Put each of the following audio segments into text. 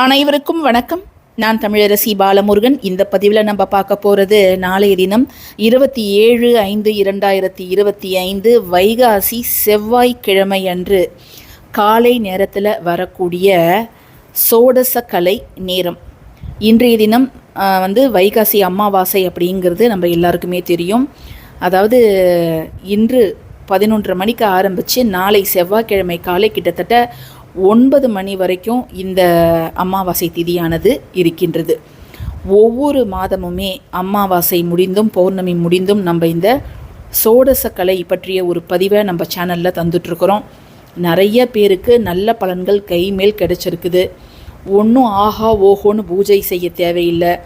அனைவருக்கும் வணக்கம். நான் தமிழரசி பாலமுருகன். இந்த பதிவில் நம்ம பார்க்க போகிறது நாளைய தினம் இருபத்தி ஏழு ஐந்து இரண்டாயிரத்தி இருபத்தி ஐந்து வைகாசி செவ்வாய்க்கிழமை அன்று காலை நேரத்தில் வரக்கூடிய சோடசக்கலை நேரம். இன்றைய தினம் வந்து வைகாசி அமாவாசை அப்படிங்கிறது நம்ம எல்லாருக்குமே தெரியும். அதாவது இன்று பதினொன்றரை மணிக்கு ஆரம்பித்து நாளை செவ்வாய்க்கிழமை காலை கிட்டத்தட்ட ஒன்பது மணி வரைக்கும் இந்த அமாவாசை திதியானது இருக்கின்றது. ஒவ்வொரு மாதமுமே அமாவாசை முடிந்தும் பௌர்ணமி முடிந்தும் நம்ம இந்த சோடசக்கலை பற்றிய ஒரு பதிவை நம்ம சேனலில் தந்துட்டுருக்குறோம். நிறைய பேருக்கு நல்ல பலன்கள் கை மேல் கிடைச்சிருக்குது. ஒன்றும் ஆஹா ஓஹோன்னு பூஜை செய்ய தேவையில்லை.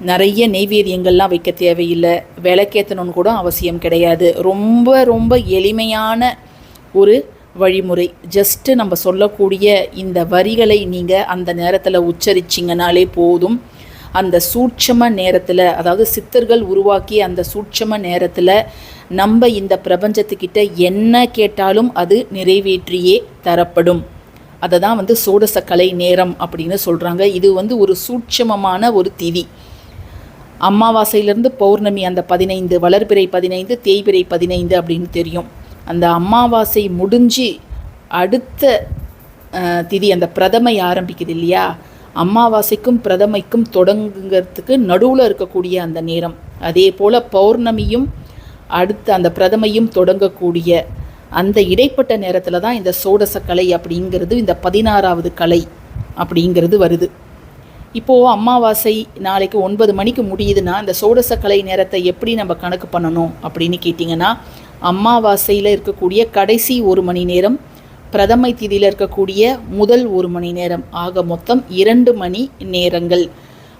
நிறைய நெய்வேதியங்கள்லாம் வைக்க தேவையில்லை. விளக்கேற்றணும்னு கூட அவசியம் கிடையாது. ரொம்ப ரொம்ப எளிமையான ஒரு வழிமுறை. ஜஸ்ட்டு நம்ம சொல்லக்கூடிய இந்த வரிகளை நீங்கள் அந்த நேரத்தில் உச்சரிச்சிங்கனாலே போதும். அந்த சூட்சம நேரத்தில் அதாவது சித்தர்கள் உருவாக்கிய அந்த சூட்சம நேரத்தில் நம்ம இந்த பிரபஞ்சத்துக்கிட்ட என்ன கேட்டாலும் அது நிறைவேற்றியே தரப்படும். அதை தான் வந்து சோடசக்கலை நேரம் அப்படின்னு சொல்கிறாங்க இது வந்து ஒரு சூட்சமமான ஒரு திதி. அமாவாசையிலேருந்து பௌர்ணமி அந்த பதினைந்து வளர்பிறை பதினைந்து தேய்பிறை பதினைந்து அப்படின்னு தெரியும். அந்த அமாவாசை முடிஞ்சு அடுத்த திதி அந்த பிரதமை ஆரம்பிக்குது இல்லையா? அமாவாசைக்கும் பிரதமைக்கும் தொடங்குங்கிறதுக்கு நடுவில் இருக்கக்கூடிய அந்த நேரம். அதே போல் பௌர்ணமியும் அடுத்த அந்த பிரதமையும் தொடங்கக்கூடிய அந்த இடைப்பட்ட நேரத்தில் தான் இந்த சோடச கலை அப்படிங்கிறது இந்த பதினாறாவது கலை அப்படிங்கிறது வருது. இப்போது அமாவாசை நாளைக்கு ஒன்பது மணிக்கு முடியுதுன்னா இந்த சோடச கலை நேரத்தை எப்படி நம்ம கணக்கு பண்ணணும் அப்படின்னு கேட்டிங்கன்னா அம்மாவாசையில் இருக்கக்கூடிய கடைசி ஒரு மணி நேரம் பிரதமை திதியில் இருக்கக்கூடிய முதல் ஒரு மணி நேரம். ஆக மொத்தம் இரண்டு மணி நேரங்கள்.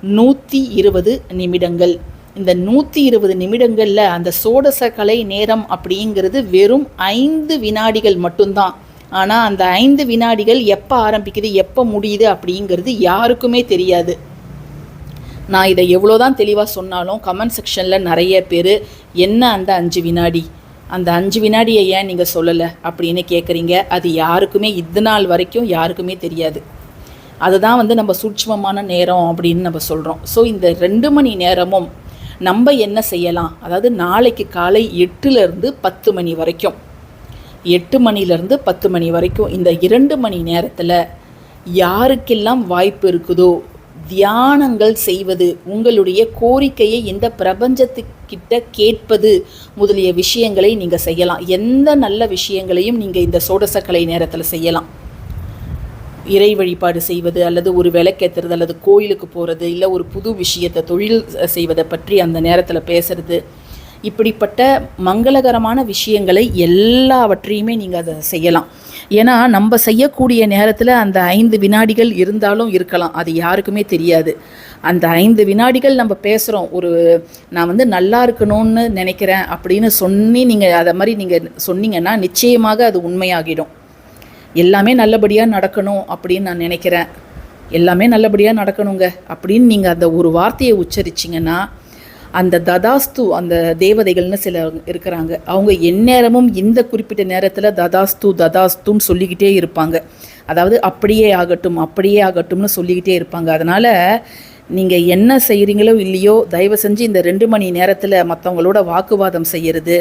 நூற்றி இருபது நிமிடங்கள். இந்த நூற்றி இருபது நிமிடங்களில் அந்த சோடச கலை நேரம் அப்படிங்கிறது வெறும் ஐந்து வினாடிகள் மட்டும்தான். ஆனால் அந்த ஐந்து வினாடிகள் எப்போ ஆரம்பிக்குது எப்போ முடியுது அப்படிங்கிறது யாருக்குமே தெரியாது. நான் இதை எவ்வளோதான் தெளிவாக சொன்னாலும் கமெண்ட் செக்ஷனில் நிறைய பேர் என்ன அந்த அஞ்சு வினாடி? அந்த அஞ்சு வினாடியை ஏன் நீங்கள் சொல்லலை அப்படின்னு கேட்குறீங்க அது யாருக்குமே இது நாள் வரைக்கும் யாருக்குமே தெரியாது. அதுதான் வந்து நம்ம சூட்சமமான நேரம் அப்படின்னு நம்ம சொல்கிறோம் ஸோ இந்த ரெண்டு மணி நேரமும் நம்ம என்ன செய்யலாம்? அதாவது நாளைக்கு காலை எட்டுலேருந்து பத்து மணி வரைக்கும். எட்டு மணிலேருந்து பத்து மணி வரைக்கும் இந்த இரண்டு மணி நேரத்தில் யாருக்கெல்லாம் வாய்ப்பு இருக்குதோ தியானங்கள் செய்வது உங்களுடைய கோரிக்கையை இந்த பிரபஞ்சத்துக்கிட்ட கேட்பது முதலிய விஷயங்களை நீங்கள் செய்யலாம். எந்த நல்ல விஷயங்களையும் நீங்கள் இந்த சோடசக்கலை நேரத்தில் செய்யலாம். இறை வழிபாடு செய்வது அல்லது ஒரு விளக்கேற்றுறது அல்லது கோயிலுக்கு போகிறது இல்லை ஒரு புது விஷயத்தை தொழில் செய்வதை பற்றி அந்த நேரத்தில் பேசுறது இப்படிப்பட்ட மங்களகரமான விஷயங்களை எல்லாவற்றையுமே நீங்கள் அதை செய்யலாம். ஏன்னா நம்ம செய்யக்கூடிய நேரத்தில் அந்த ஐந்து வினாடிகள் இருந்தாலும் இருக்கலாம். அது யாருக்குமே தெரியாது. அந்த ஐந்து வினாடிகள் நம்ம பேசுகிறோம் ஒரு நான் வந்து நல்லா இருக்கணும்னு நினைக்கிறேன் அப்படின்னு சொன்னி நீங்கள் அதை மாதிரி நீங்கள் சொன்னீங்கன்னா நிச்சயமாக அது உண்மையாகிடும். எல்லாமே நல்லபடியாக நடக்கணும் அப்படின்னு நான் நினைக்கிறேன். எல்லாமே நல்லபடியாக நடக்கணுங்க அப்படின்னு நீங்கள் அந்த ஒரு வார்த்தையை உச்சரிச்சிங்கன்னா அந்த ததாஸ்து அந்த தேவதைகள்னு சில இருக்கிறாங்க. அவங்க எந்நேரமும் இந்த குறிப்பிட்ட நேரத்தில் ததாஸ்து ததாஸ்துன்னு சொல்லிக்கிட்டே இருப்பாங்க. அதாவது அப்படியே ஆகட்டும் அப்படியே ஆகட்டும்னு சொல்லிக்கிட்டே இருப்பாங்க. அதனால் நீங்கள் என்ன செய்கிறீங்களோ இல்லையோ தயவு செஞ்சு இந்த ரெண்டு மணி நேரத்தில் மற்றவங்களோட வாக்குவாதம் செய்கிறது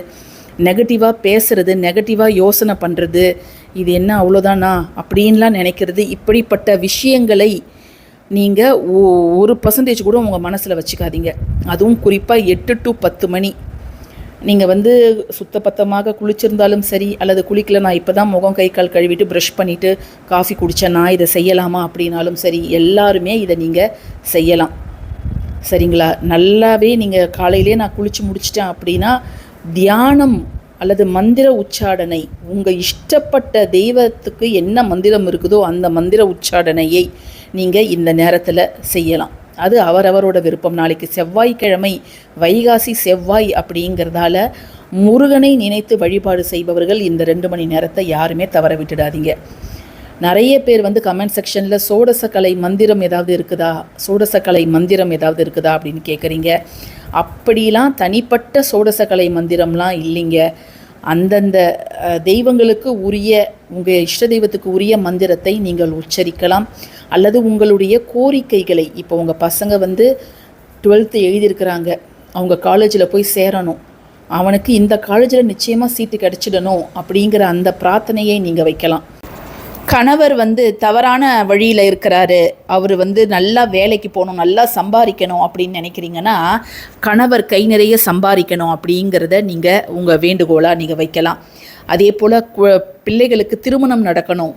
நெகட்டிவாக பேசுகிறது நெகட்டிவாக யோசனை பண்ணுறது இது என்ன அவ்வளோதானா அப்படின்லாம் நினைக்கிறது இப்படிப்பட்ட விஷயங்களை நீங்கள் ஒரு பர்சன்டேஜ் கூட உங்கள் மனசில் வச்சுக்காதீங்க. அதுவும் குறிப்பாக எட்டு டு பத்து மணி. நீங்கள் வந்து சுத்தபத்தமாக குளிச்சிருந்தாலும் சரி அல்லது குளிக்கல நான் இப்போ தான் முகம் கை கால் கழுவிட்டு ப்ரஷ் பண்ணிவிட்டு காஃபி குடித்தேன் நான் இதை செய்யலாமா அப்படின்னாலும் சரி எல்லாருமே இதை நீங்கள் செய்யலாம். சரிங்களா? நல்லாவே நீங்கள் காலையிலே நான் குளித்து முடிச்சிட்டேன் அப்படின்னா தியானம் அல்லது மந்திர உச்சாடனை உங்கள் இஷ்டப்பட்ட தெய்வத்துக்கு என்ன மந்திரம் இருக்குதோ அந்த மந்திர உச்சாடனையை நீங்கள் இந்த நேரத்தில் செய்யலாம். அது அவரவரோட விருப்பம். நாளைக்கு செவ்வாய்க்கிழமை வைகாசி செவ்வாய் அப்படிங்கிறதால முருகனை நினைத்து வழிபாடு செய்பவர்கள் இந்த ரெண்டு மணி நேரத்தை யாருமே தவற விட்டுடாதீங்க. நிறைய பேர் வந்து கமெண்ட் செக்ஷனில் சோடசக்கலை மந்திரம் ஏதாவது இருக்குதா? சோடசக்கலை மந்திரம் ஏதாவது இருக்குதா அப்படின்னு கேட்குறீங்க அப்படிலாம் தனிப்பட்ட சோடசக்கலை மந்திரம்லாம் இல்லைங்க. அந்தந்த தெய்வங்களுக்கு உரிய உங்கள் இஷ்ட தெய்வத்துக்கு உரிய மந்திரத்தை நீங்கள் உச்சரிக்கலாம். அல்லது உங்களுடைய கோரிக்கைகளை இப்போ உங்கள் பசங்க வந்து டுவெல்த்து எழுதியிருக்கிறாங்க. அவங்க காலேஜில் போய் சேரணும். அவனுக்கு இந்த காலேஜில் நிச்சயமாக சீட்டு கிடச்சிடணும் அப்படிங்கிற அந்த பிரார்த்தனையை நீங்கள் வைக்கலாம். கணவர் வந்து தவறான வழியில் இருக்கிறாரு. அவர் வந்து நல்லா வேலைக்கு போகணும் நல்லா சம்பாதிக்கணும் அப்படின்னு நினைக்கிறீங்கன்னா கணவர் கை நிறைய சம்பாதிக்கணும் அப்படிங்கிறத நீங்கள் உங்கள் வேண்டுகோளாக நீங்கள் வைக்கலாம். அதே போல் பிள்ளைகளுக்கு திருமணம் நடக்கணும்.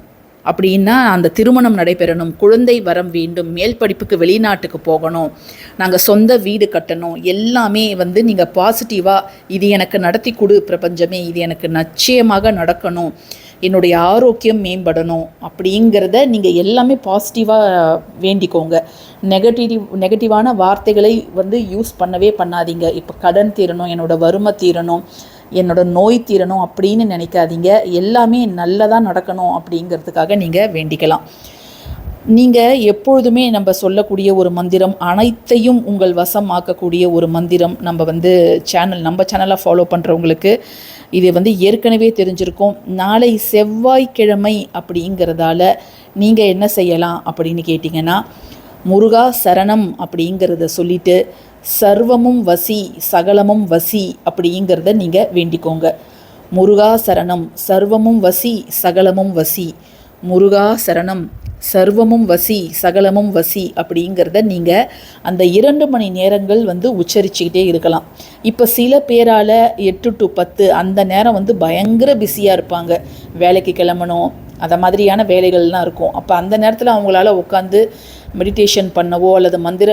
அப்படின்னா அந்த திருமணம் நடைபெறணும். குழந்தை வரம் வேண்டும். மேல் படிப்புக்கு வெளிநாட்டுக்கு போகணும். நாங்கள் சொந்த வீடு கட்டணும். எல்லாமே வந்து நீங்கள் பாசிட்டிவாக இது எனக்கு நடத்தி கொடு பிரபஞ்சமே. இது எனக்கு நிச்சயமாக நடக்கணும். என்னுடைய ஆரோக்கியம் மேம்படணும் அப்படிங்கிறத நீங்கள் எல்லாமே பாசிட்டிவாக வேண்டிக்கோங்க. நெகட்டிவ் நெகட்டிவான வார்த்தைகளை வந்து யூஸ் பண்ணவே பண்ணாதீங்க. இப்போ கடன் தீரணும். என்னோட வறுமை தீரணும். என்னோட நோய் தீரணும் அப்படின்னு நினைக்காதீங்க. எல்லாமே நல்லதாக நடக்கணும் அப்படிங்கிறதுக்காக நீங்கள் வேண்டிக்கலாம். நீங்கள் எப்பொழுதுமே நம்ம சொல்லக்கூடிய ஒரு மந்திரம் அனைத்தையும் உங்கள் வசம் ஆக்கக்கூடிய ஒரு மந்திரம் நம்ம வந்து சேனல் நம்ம சேனலை ஃபாலோ பண்ணுறவங்களுக்கு இது வந்து ஏற்கனவே தெரிஞ்சிருக்கும். நாளை செவ்வாய்க்கிழமை அப்படிங்கிறதால நீங்கள் என்ன செய்யலாம் அப்படின்னு கேட்டிங்கன்னா முருகா சரணம் அப்படிங்கிறத சொல்லிட்டு சர்வமும் வசி சகலமும் வசி அப்படிங்கிறத நீங்கள் வேண்டிக்கோங்க. முருகா சரணம் சர்வமும் வசி சகலமும் வசி. முருகா சரணம் சர்வமும் வசி சகலமும் வசி அப்படிங்கிறத நீங்கள் அந்த இரண்டு மணி நேரங்கள் வந்து உச்சரிச்சுக்கிட்டே இருக்கலாம். இப்போ சில பேரால் எட்டு டு பத்து அந்த நேரம் வந்து பயங்கர பிஸியாக இருப்பாங்க. வேலைக்கு கிளம்பணும் அந்த மாதிரியான வேலைகள்லாம் இருக்கும். அப்போ அந்த நேரத்தில் அவங்களால உட்காந்து மெடிடேஷன் பண்ணவோ அல்லது மந்திர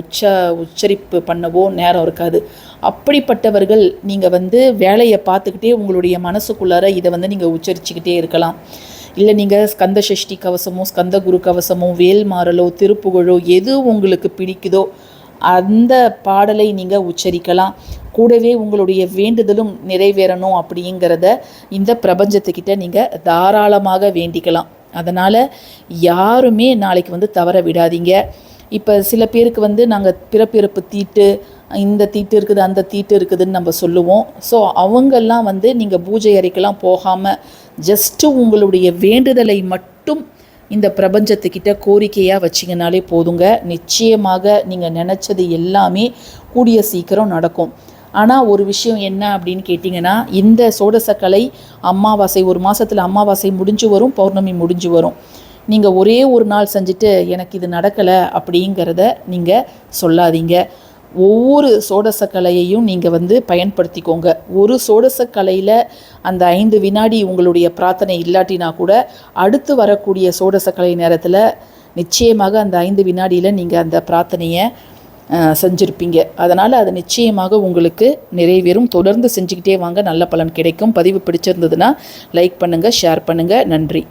உச்ச உச்சரிப்பு பண்ணவோ நேரம் இருக்காது. அப்படிப்பட்டவர்கள் நீங்கள் வந்து வேலையை பார்த்துக்கிட்டே உங்களுடைய மனசுக்குள்ளார இதை வந்து நீங்கள் உச்சரிச்சுக்கிட்டே இருக்கலாம். இல்லை நீங்கள் ஸ்கந்த சஷ்டி கவசமோ ஸ்கந்த குரு கவசமோ வேல்மாறலோ திருப்புகழோ எது உங்களுக்கு பிடிக்குதோ அந்த பாடலை நீங்கள் உச்சரிக்கலாம். கூடவே உங்களுடைய வேண்டுதலும் நிறைவேறணும் அப்படிங்கிறத இந்த பிரபஞ்சத்துக்கிட்ட நீங்கள் தாராளமாக வேண்டிக்கலாம். அதனால் யாருமே நாளைக்கு வந்து தவற விடாதீங்க. இப்போ சில பேருக்கு வந்து நாங்கள் பிறப்பிறப்பு தீட்டு இந்த தீட்டு இருக்குது அந்த தீட்டு இருக்குதுன்னு நம்ம சொல்லுவோம். ஸோ அவங்கெல்லாம் வந்து நீங்கள் பூஜை அறைக்கெல்லாம் போகாமல் ஜஸ்ட்டு உங்களுடைய வேண்டுதலை மட்டும் இந்த பிரபஞ்சத்துக்கிட்ட கோரிக்கையாக வச்சிங்கனாலே போதுங்க. நிச்சயமாக நீங்கள் நினச்சது எல்லாமே கூடிய சீக்கிரம் நடக்கும். ஆனால் ஒரு விஷயம் என்ன அப்படின்னு கேட்டிங்கன்னா இந்த சோடசக்கலை அமாவாசை ஒரு மாதத்தில் அமாவாசை முடிஞ்சு வரும் பௌர்ணமி முடிஞ்சு வரும். நீங்கள் ஒரே ஒரு நாள் செஞ்சுட்டு எனக்கு இது நடக்கலை அப்படிங்கிறத நீங்கள் சொல்லாதீங்க. ஒவ்வொரு சோடசக்கலையையும் நீங்கள் வந்து பயன்படுத்திக்கோங்க. ஒரு சோடசக்கலையில் அந்த ஐந்து வினாடி உங்களுடைய பிரார்த்தனை இல்லாட்டினா கூட அடுத்து வரக்கூடிய சோடசக்கலை நேரத்தில் நிச்சயமாக அந்த ஐந்து வினாடியில் நீங்கள் அந்த பிரார்த்தனையை செஞ்சுருப்பீங்க. அதனால் அது நிச்சயமாக உங்களுக்கு நிறைவேறும். தொடர்ந்து செஞ்சுக்கிட்டே வாங்க. நல்ல பலன் கிடைக்கும். பதிவு பிடிச்சிருந்ததுன்னா லைக் பண்ணுங்கள் ஷேர் பண்ணுங்கள் நன்றி.